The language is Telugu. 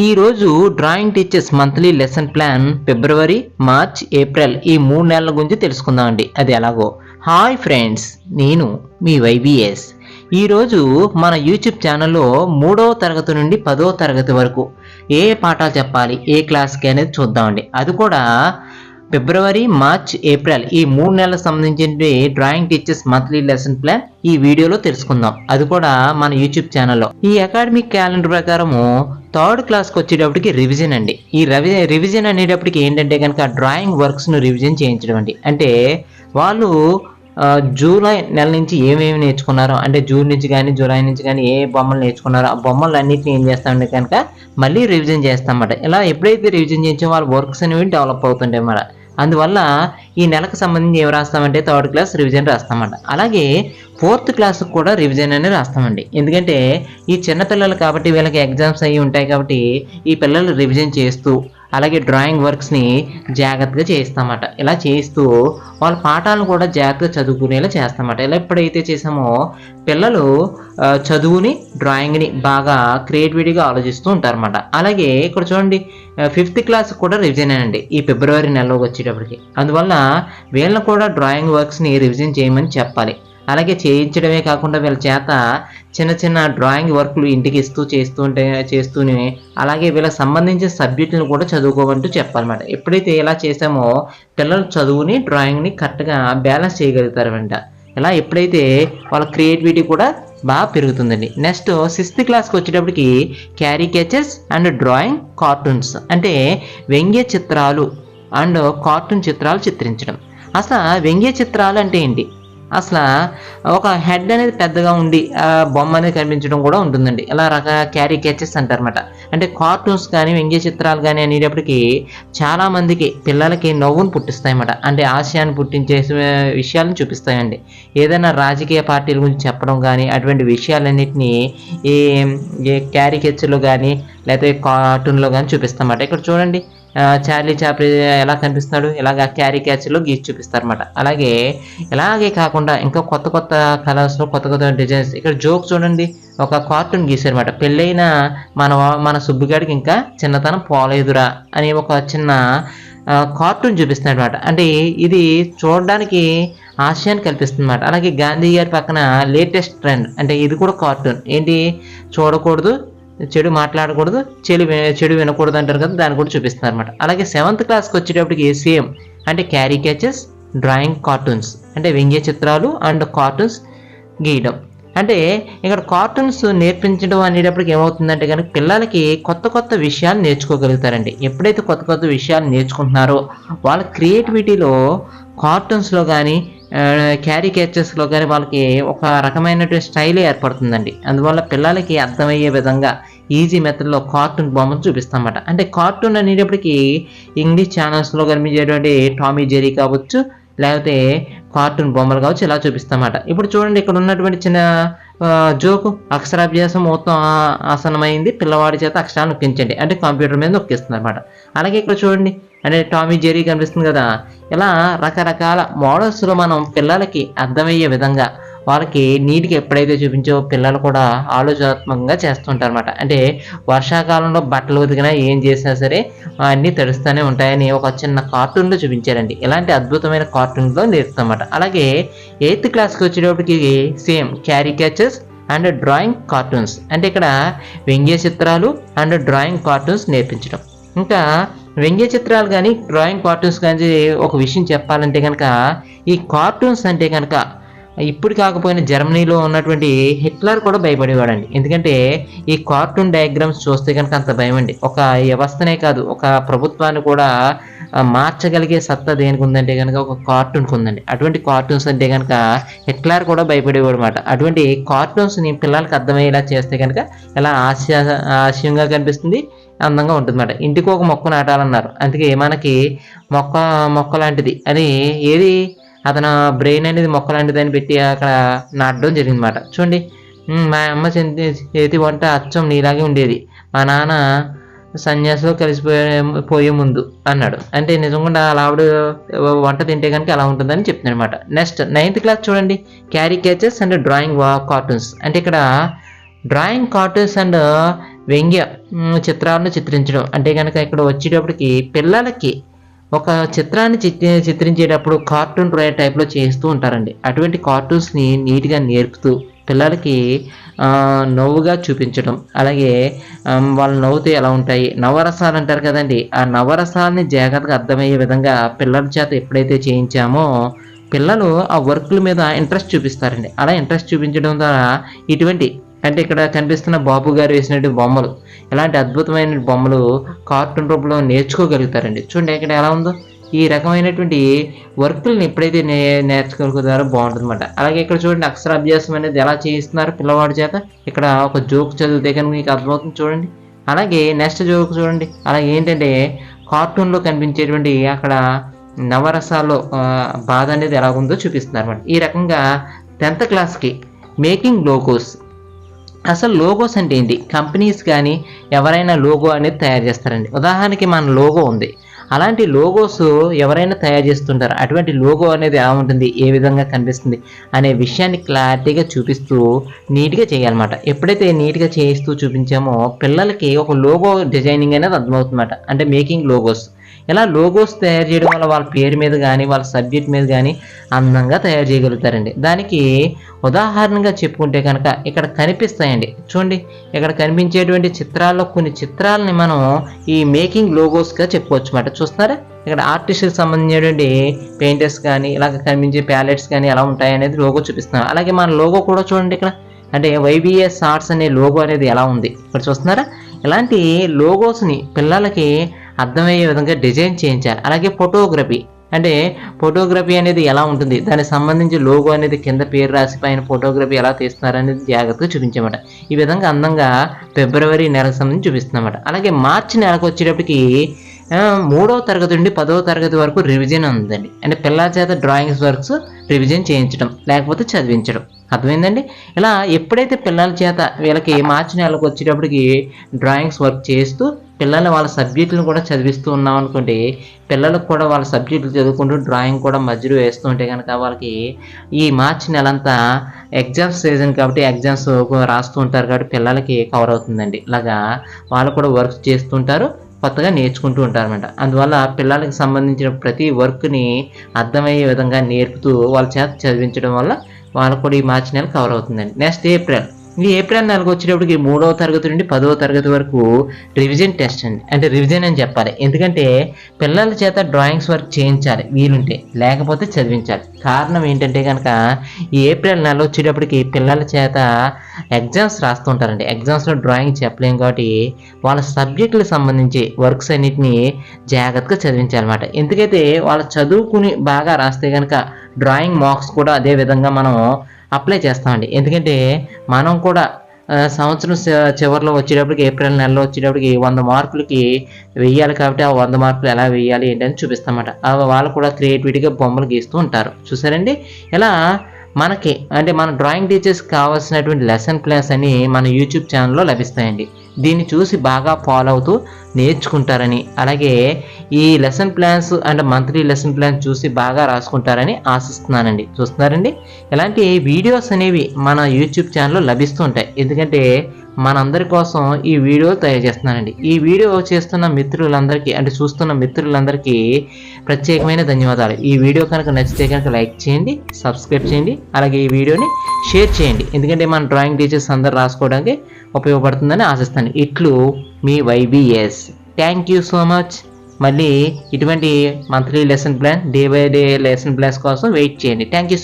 ఈరోజు drawing teachers monthly lesson plan February March April ఈ మూడు నెలల గురించి తెలుసుకుందామండి. అది ఎలాగో. హాయ్ ఫ్రెండ్స్ నేను మీ వైబిఎస్. ఈరోజు మన యూట్యూబ్ ఛానల్లో మూడవ తరగతి నుండి పదో తరగతి వరకు ఏ పాఠాలు చెప్పాలి ఏ క్లాస్కి అనేది చూద్దామండి. అది కూడా ఫిబ్రవరి మార్చ్ ఏప్రిల్ ఈ మూడు నెలలకు సంబంధించినవి drawing teachers monthly lesson plan ఈ వీడియోలో తెలుసుకుందాం. అది కూడా మన యూట్యూబ్ ఛానల్లో. ఈ అకాడమిక్ క్యాలెండర్ ప్రకారము థర్డ్ క్లాస్కి వచ్చేటప్పటికి రివిజన్ అండి. ఈ రవి రివిజన్ అనేటప్పటికి ఏంటంటే కనుక డ్రాయింగ్ వర్క్స్ను రివిజన్ చేయించడం అండి. అంటే వాళ్ళు జూలై నెల నుంచి ఏమేమి నేర్చుకున్నారో అంటే జూన్ నుంచి కానీ జూలై నుంచి కానీ ఏ బొమ్మలు నేర్చుకున్నారో ఆ బొమ్మలు అన్నింటినీ ఏం చేస్తామంటే కనుక మళ్ళీ రివిజన్ చేస్తామన్నమాట. ఇలా ఎప్పుడైతే రివిజన్ చేయించో వాళ్ళ వర్క్స్ అనేవి డెవలప్ అవుతుంటాయి అన్నమాట. అందువల్ల ఈ నెలకు సంబంధించి ఏం రాస్తామంటే థర్డ్ క్లాస్ రివిజన్ రాస్తామంట. అలాగే ఫోర్త్ క్లాస్కి కూడా రివిజన్ అనేది రాస్తామండి. ఎందుకంటే ఈ చిన్న పిల్లలు కాబట్టి వీళ్ళకి ఎగ్జామ్స్ అయ్యి ఉంటాయి కాబట్టి ఈ పిల్లలు రివిజన్ చేస్తూ అలాగే డ్రాయింగ్ వర్క్స్ని జాగ్రత్తగా చేస్తామట ఇలా చేస్తూ వాళ్ళ పాఠాలను కూడా జాగ్రత్తగా చదువుకునేలా చేస్తామట. ఇలా ఎప్పుడైతే చేసామో పిల్లలు చదువుని డ్రాయింగ్ని బాగా క్రియేటివిటీగా ఆలోచిస్తూ ఉంటారన్నమాట. అలాగే ఇక్కడ చూడండి ఫిఫ్త్ క్లాస్ కూడా రివిజన్ అండి. ఈ ఫిబ్రవరి నెలలోకి వచ్చేటప్పటికి. అందువల్ల వీళ్ళని కూడా డ్రాయింగ్ వర్క్స్ని రివిజన్ చేయమని చెప్పాలి. అలాగే చేయించడమే కాకుండా వీళ్ళ చేత చిన్న చిన్న డ్రాయింగ్ వర్క్లు ఇంటికి ఇస్తూ చేస్తూ ఉంటే చేస్తూనే అలాగే వీళ్ళకి సంబంధించిన సబ్జెక్టులను కూడా చదువుకోమంటూ చెప్పాలన్నమాట. ఎప్పుడైతే ఇలా చేసామో పిల్లలు చదువుని డ్రాయింగ్ని కరెక్ట్గా బ్యాలెన్స్ చేయగలుగుతారనమాట ఇలా ఎప్పుడైతే వాళ్ళ క్రియేటివిటీ కూడా బాగా పెరుగుతుందండి. నెక్స్ట్ సిక్స్త్ క్లాస్కి వచ్చేటప్పటికి క్యారికేచర్స్ అండ్ డ్రాయింగ్ కార్టూన్స్. అంటే వ్యంగ్య చిత్రాలు అండ్ కార్టూన్ చిత్రాలు చిత్రించడం. అసలు వ్యంగ్య చిత్రాలు అంటే ఏంటి? అసలు ఒక హెడ్ అనేది పెద్దగా ఉండి ఆ బొమ్మ అనేది కనిపించడం కూడా ఉంటుందండి. ఇలా రక క్యారికేచర్స్ అంటారన్నమాట. అంటే కార్టూన్స్ కానీ వ్యంగ్య చిత్రాలు కానీ అనేటప్పటికీ చాలామందికి పిల్లలకి నవ్వును పుట్టిస్తాయన్నమాట. అంటే ఆశయాన్ని పుట్టించే విషయాలను చూపిస్తాయండి. ఏదైనా రాజకీయ పార్టీల గురించి చెప్పడం కానీ అటువంటి విషయాలన్నింటినీ ఈ క్యారీ క్యారికేచర్లో కానీ లేకపోతే కార్టూన్లో కానీ చూపిస్తామన్నమాట. ఇక్కడ చూడండి చార్లీ చాప్లీ ఎలా కనిపిస్తున్నాడు? ఇలాగ క్యారీ క్యాచ్లో గీసి చూపిస్తారన్నమాట. అలాగే ఇలాగే కాకుండా ఇంకా కొత్త కొత్త కలర్స్లో కొత్త కొత్త డిజైన్స్. ఇక్కడ జోక్ చూడండి. ఒక కార్టూన్ గీసారనమాట పెళ్ళైన మన మన సుబ్బుగాడికి ఇంకా చిన్నతనం పోలేదురా అని ఒక చిన్న కార్టూన్ చూపిస్తున్నాడు అనమాట అంటే ఇది చూడడానికి ఆశయాన్ని కల్పిస్తుంది అనమాట అలాగే గాంధీ గారి పక్కన లేటెస్ట్ ట్రెండ్. అంటే ఇది కూడా కార్టూన్. ఏంటి? చూడకూడదు చెడు మాట్లాడకూడదు చెడు చెడు వినకూడదు అంటారు కదా దాన్ని కూడా చూపిస్తున్నారు అనమాట అలాగే సెవెంత్ క్లాస్కి వచ్చేటప్పటికి ఏసీఎం అంటే క్యారీ క్యాచెస్ డ్రాయింగ్ కార్టూన్స్ అంటే వ్యంగ్య చిత్రాలు అండ్ కార్టూన్స్ గీయడం. అంటే ఇక్కడ కార్టూన్స్ నేర్పించడం అనేటప్పటికి ఏమవుతుందంటే కనుక పిల్లలకి కొత్త కొత్త విషయాలు నేర్చుకోగలుగుతారండి. ఎప్పుడైతే కొత్త కొత్త విషయాలు నేర్చుకుంటున్నారో వాళ్ళ క్రియేటివిటీలో కార్టూన్స్లో కానీ క్యారికేచర్స్లో కానీ వాళ్ళకి ఒక రకమైనటువంటి స్టైలే ఏర్పడుతుందండి. అందువల్ల పిల్లలకి అర్థమయ్యే విధంగా ఈజీ మెథడ్లో కార్టూన్ బొమ్మను చూపిస్తామన్నమాట. అంటే కార్టూన్ అనేటప్పటికీ ఇంగ్లీష్ ఛానల్స్లో కనిపించేటువంటి టామీ జెరీ కావచ్చు లేకపోతే కార్టూన్ బొమ్మలు కావచ్చు ఇలా చూపిస్తామన్నమాట. ఇప్పుడు చూడండి ఇక్కడ ఉన్నటువంటి చిన్న జోకు అక్షరాభ్యాసం మొత్తం ఆసనమైంది పిల్లవాడి చేత అక్షరాలు నొక్కించండి. అంటే కంప్యూటర్ మీద నొక్కిస్తుంది అనమాట అలాగే ఇక్కడ చూడండి అంటే టామీ జెరీ కనిపిస్తుంది కదా. ఇలా రకరకాల మోడల్స్లో మనం పిల్లలకి అర్థమయ్యే విధంగా వాళ్ళకి నీటికి ఎప్పుడైతే చూపించో పిల్లలు కూడా ఆలోచనాత్మకంగా చేస్తుంటారు అనమాట అంటే వర్షాకాలంలో బట్టలు ఉతికినా ఏం చేసినా సరే అన్నీ తడుస్తూనే ఉంటాయని ఒక చిన్న కార్టూన్లో చూపించారండి. ఇలాంటి అద్భుతమైన కార్టూన్లో నేర్పుతామన్నమాట అలాగే ఎయిత్ క్లాస్కి వచ్చేటప్పటికి same caricatures and drawing cartoons. అంటే ఇక్కడ వ్యంగ్య చిత్రాలు అండ్ డ్రాయింగ్ కార్టూన్స్ నేర్పించడం. ఇంకా వ్యంగ్య చిత్రాలు కానీ డ్రాయింగ్ కార్టూన్స్ కానీ ఒక విషయం చెప్పాలంటే కనుక ఈ కార్టూన్స్ అంటే కనుక ఇప్పుడు కాకపోయినా జర్మనీలో ఉన్నటువంటి హిట్లర్ కూడా భయపడేవాడండి. ఎందుకంటే ఈ కార్టూన్ డయాగ్రామ్స్ చూస్తే కనుక అంత భయం అండి. ఒక వ్యవస్థనే కాదు ఒక ప్రభుత్వాన్ని కూడా మార్చగలిగే సత్తా దేనికి ఉందంటే కనుక ఒక కార్టూన్కి ఉందండి. అటువంటి కార్టూన్స్ అంటే కనుక హిట్లర్ కూడా భయపడేవాడు అనమాట అటువంటి కార్టూన్స్ని పిల్లలకి అర్థమయ్యేలా చేస్తే కనుక ఎలా ఆశ ఆశయంగా కనిపిస్తుంది అందంగా ఉంటుంది అనమాట ఇంటికి ఒక మొక్క నాటాలన్నారు. అందుకే మనకి మొక్క మొక్క లాంటిది. అని ఏది అతను బ్రెయిన్ అనేది మొక్క లాంటిదని పెట్టి అక్కడ నాటడం జరిగిందన్నమాట. చూడండి మా అమ్మ చేతి చేతి వంట అచ్చం నీలాగే ఉండేది. మా నాన్న సన్యాసిలో కలిసిపోయే పోయే ముందు అన్నాడు. అంటే నిజంగా అలా ఆవిడ వంట తింటే కనుక అలా ఉంటుందని చెప్తుంది అనమాట నెక్స్ట్ నైన్త్ క్లాస్ చూడండి caricatures and drawing cartoons అంటే ఇక్కడ డ్రాయింగ్ కార్టూన్స్ అండ్ వ్యంగ్య చిత్రాలను చిత్రించడం. అంటే కనుక ఇక్కడ వచ్చేటప్పటికి పిల్లలకి ఒక చిత్రాన్ని చిత్రి చిత్రించేటప్పుడు కార్టూన్ డ్రాయర్ టైప్లో చేస్తూ ఉంటారండి. అటువంటి కార్టూన్స్ని నీట్గా నేర్పుతూ పిల్లలకి నవ్వుగా చూపించడం. అలాగే వాళ్ళు నవ్వుతూ ఎలా ఉంటాయి? నవరసాలు అంటారు కదండి. ఆ నవరసాలని జాగ్రత్తగా అర్థమయ్యే విధంగా పిల్లల చేత ఎప్పుడైతే చేయించామో పిల్లలు ఆ వర్క్ల మీద ఇంట్రెస్ట్ చూపిస్తారండి. అలా ఇంట్రెస్ట్ చూపించడం ద్వారా ఇటువంటి అంటే ఇక్కడ కనిపిస్తున్న బాబు గారు వేసినట్టు బొమ్మలు ఇలాంటి అద్భుతమైన బొమ్మలు కార్టూన్ రూపంలో నేర్చుకోగలుగుతారండి. చూడండి ఇక్కడ ఎలా ఉందో. ఈ రకమైనటువంటి వర్క్లను ఎప్పుడైతే నే నేర్చుకోగలుగుతారో బాగుంటుంది అనమాట అలాగే ఇక్కడ చూడండి అక్షరాభ్యాసం అనేది ఎలా చేయిస్తున్నారు పిల్లవాడి చేత. ఇక్కడ ఒక జోక్ చదివితే కనుక మీకు అర్థమవుతుంది చూడండి. అలాగే నెక్స్ట్ జోక్ చూడండి. అలాగే ఏంటంటే కార్టూన్లో కనిపించేటువంటి అక్కడ నవరసాల్లో బాధ అనేది ఎలా ఉందో చూపిస్తున్నారు అనమాట ఈ రకంగా టెన్త్ క్లాస్కి మేకింగ్ లోగోస్ అసలు లోగోస్ అంటే ఏంటి? కంపెనీస్ కానీ ఎవరైనా లోగో అనేది తయారు చేస్తారండి. ఉదాహరణకి మన లోగో ఉంది. అలాంటి లోగోస్ ఎవరైనా తయారు చేస్తుంటారు? అటువంటి లోగో అనేది ఎలా ఉంటుంది? ఏ విధంగా కనిపిస్తుంది? అనే విషయాన్ని క్లారిటీగా చూపిస్తూ నీట్గా చేయాలన్నమాట. ఎప్పుడైతే నీట్గా చేయిస్తూ చూపించామో పిల్లలకి ఒక లోగో డిజైనింగ్ అనేది అర్థమవుతుందన్నమాట. అంటే మేకింగ్ లోగోస్ ఇలా లోగోస్ తయారు చేయడం వల్ల వాళ్ళ పేరు మీద కానీ వాళ్ళ సబ్జెక్ట్ మీద కానీ అందంగా తయారు చేయగలుగుతారండి. దానికి ఉదాహరణగా చెప్పుకుంటే కనుక ఇక్కడ కనిపిస్తాయండి. చూడండి ఇక్కడ కనిపించేటువంటి చిత్రాల్లో కొన్ని చిత్రాలని మనం ఈ మేకింగ్ లోగోస్గా చెప్పుకోవచ్చు అన్నమాట. చూస్తున్నారా? ఇక్కడ ఆర్టిస్ట్కి సంబంధించినటువంటి పెయింటర్స్ కానీ ఇలాగ కనిపించే ప్యాలెట్స్ కానీ ఎలా ఉంటాయి అనేది లోగో చూపిస్తున్నాం. అలాగే మన లోగో కూడా చూడండి ఇక్కడ. అంటే వైబిఎస్ ఆర్ట్స్ అనే లోగో అనేది ఎలా ఉంది? ఇక్కడ చూస్తున్నారా? ఇలాంటి లోగోస్ని పిల్లలకి అర్థమయ్యే విధంగా డిజైన్ చేయించాలి అలాగే ఫోటోగ్రఫీ. అంటే ఫోటోగ్రఫీ అనేది ఎలా ఉంటుంది? దానికి సంబంధించి లోగో అనేది కింద పేరు రాసి పైన ఫోటోగ్రఫీ ఎలా తీస్తున్నారు అనేది జాగ్రత్తగా చూపించమాట. ఈ విధంగా అందంగా ఫిబ్రవరి నెలకు సంబంధించి చూపిస్తున్నమాట. అలాగే మార్చి నెలకు వచ్చేటప్పటికి మూడవ తరగతి నుండి పదవ తరగతి వరకు రివిజన్ ఉందండి. అంటే పిల్లల చేత డ్రాయింగ్స్ వర్క్స్ రివిజన్ చేయించడం లేకపోతే చదివించడం. అర్థమైందండి? ఇలా ఎప్పుడైతే పిల్లల చేత వీళ్ళకి మార్చి నెలకు వచ్చేటప్పటికి డ్రాయింగ్స్ వర్క్ చేస్తూ పిల్లలు వాళ్ళ సబ్జెక్టులను కూడా చదివిస్తూ ఉన్నాం అనుకోండి పిల్లలకు కూడా వాళ్ళ సబ్జెక్టులు చదువుకుంటూ డ్రాయింగ్ కూడా మధ్యలో వేస్తూ ఉంటే కనుక వాళ్ళకి ఈ మార్చి నెలంతా ఎగ్జామ్స్ సీజన్ కాబట్టి ఎగ్జామ్స్ రాస్తూ ఉంటారు కాబట్టి పిల్లలకి కవర్ అవుతుందండి. ఇలాగా వాళ్ళు కూడా వర్క్ చేస్తుంటారు కొత్తగా నేర్చుకుంటూ ఉంటారన్నమాట. అందువల్ల పిల్లలకి సంబంధించిన ప్రతి వర్క్ని అర్థమయ్యే విధంగా నేర్పుతూ వాళ్ళ చేత చదివించడం వల్ల వాళ్ళకు కూడా ఈ మార్చి నెల కవర్ అవుతుందండి. Next April. ఈ ఏప్రిల్ నెలకు వచ్చేటప్పటికి మూడవ తరగతి నుండి పదవ తరగతి వరకు రివిజన్ టెస్ట్ అండి. అంటే రివిజన్ అని చెప్పాలి. ఎందుకంటే పిల్లల చేత డ్రాయింగ్స్ వర్క్ చేయించాలి. వీలుంటే లేకపోతే చదివించాలి. కారణం ఏంటంటే కనుక ఈ ఏప్రిల్ నెల వచ్చేటప్పటికి పిల్లల చేత ఎగ్జామ్స్ రాస్తుంటారండి. ఎగ్జామ్స్లో డ్రాయింగ్ చెప్పలేం కాబట్టి వాళ్ళ సబ్జెక్టులకు సంబంధించి వర్క్స్ అన్నిటిని జాగ్రత్తగా చదివించాలన్నమాట. ఎందుకైతే వాళ్ళు చదువుకుని బాగా రాస్తే కనుక డ్రాయింగ్ మార్క్స్ కూడా అదే విధంగా మనం అప్లై చేస్తామండి. ఎందుకంటే మనం కూడా సంవత్సరం చివరిలో వచ్చేటప్పటికి ఏప్రిల్ నెలలో వచ్చేటప్పటికి వంద మార్కులకి వెయ్యాలి కాబట్టి ఆ వంద మార్కులు ఎలా వేయాలి ఏంటని చూపిస్తామన్నమాట. వాళ్ళు కూడా క్రియేటివిటీగా బొమ్మలు గీస్తూ ఉంటారు. చూసారండి? ఇలా మనకి అంటే మన డ్రాయింగ్ టీచర్స్ కావాల్సినటువంటి లెసన్ ప్లాన్స్ అని మన యూట్యూబ్ ఛానల్లో లభిస్తాయండి. దీన్ని చూసి బాగా ఫాలో అవుతూ నేర్చుకుంటారని అలాగే ఈ lesson plans and monthly lesson plans చూసి బాగా రాసుకుంటారని ఆశిస్తున్నానండి. చూస్తున్నారండి? ఇలాంటి వీడియోస్ అనేవి మన యూట్యూబ్ ఛానల్లో లభిస్తుంటాయి ఎందుకంటే మనందరి కోసం ఈ వీడియో తయారు చేస్తున్నానండి. ఈ వీడియో చేస్తున్న మిత్రులందరికీ అంటే చూస్తున్న మిత్రులందరికీ ప్రత్యేకమైన ధన్యవాదాలు. ఈ వీడియో కనుక నచ్చితే కనుక లైక్ చేయండి సబ్స్క్రైబ్ చేయండి అలాగే ఈ వీడియోని షేర్ చేయండి. ఎందుకంటే మన డ్రాయింగ్ టీచర్స్ అందరు రాసుకోవడానికి ఉపయోగపడుతుందని ఆశిస్తాను. ఇట్లు మీ YBS. Thank you so much మళ్ళీ ఇటువంటి monthly lesson plan day by day lesson plans కోసం వెయిట్ చేయండి. Thank you